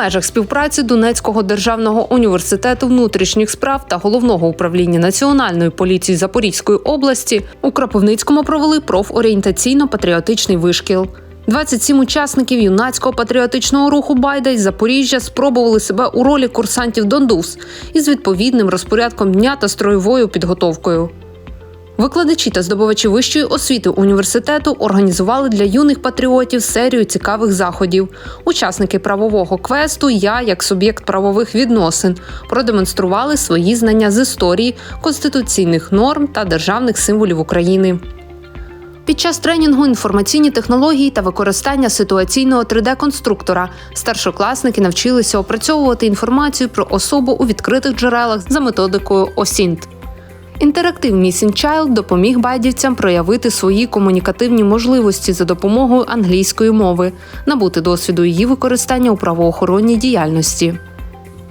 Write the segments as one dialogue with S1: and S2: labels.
S1: межах співпраці Донецького державного університету внутрішніх справ та головного управління національної поліції Запорізької області у Кропивницькому провели профорієнтаційно-патріотичний вишкіл. 27 учасників юнацького патріотичного руху Байда із Запоріжжя спробували себе у ролі курсантів Дондус із відповідним розпорядком дня та строєвою підготовкою. Викладачі та здобувачі вищої освіти університету організували для юних патріотів серію цікавих заходів. Учасники правового квесту Я як суб'єкт правових відносин продемонстрували свої знання з історії, конституційних норм та державних символів України. Під час тренінгу інформаційні технології та використання ситуаційного 3D-конструктора старшокласники навчилися опрацьовувати інформацію про особу у відкритих джерелах за методикою ОСІНТ. Інтерактив Missing Child допоміг байдівцям проявити свої комунікативні можливості за допомогою англійської мови, набути досвіду її використання у правоохоронній діяльності.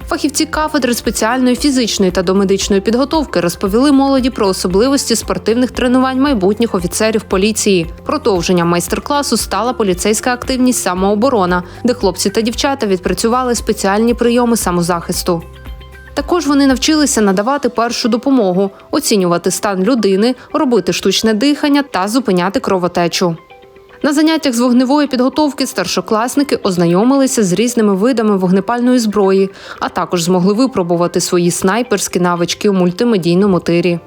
S1: Фахівці кафедри спеціальної фізичної та домедичної підготовки розповіли молоді про особливості спортивних тренувань майбутніх офіцерів поліції. Продовженням майстер-класу стала поліцейська активність самооборона, де хлопці та дівчата відпрацювали спеціальні прийоми самозахисту. Також вони навчилися надавати першу допомогу, оцінювати стан людини, робити штучне дихання та зупиняти кровотечу. На заняттях з вогневої підготовки старшокласники ознайомилися з різними видами вогнепальної зброї, а також змогли випробувати свої снайперські навички у мультимедійному тирі.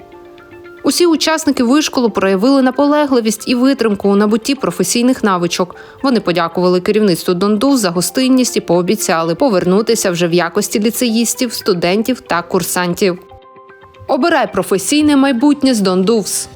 S1: Усі учасники вишколу проявили наполегливість і витримку у набутті професійних навичок. Вони подякували керівництву Донду за гостинність і пообіцяли повернутися вже в якості ліцеїстів, студентів та курсантів. Обирай професійне майбутнє з Дондувс.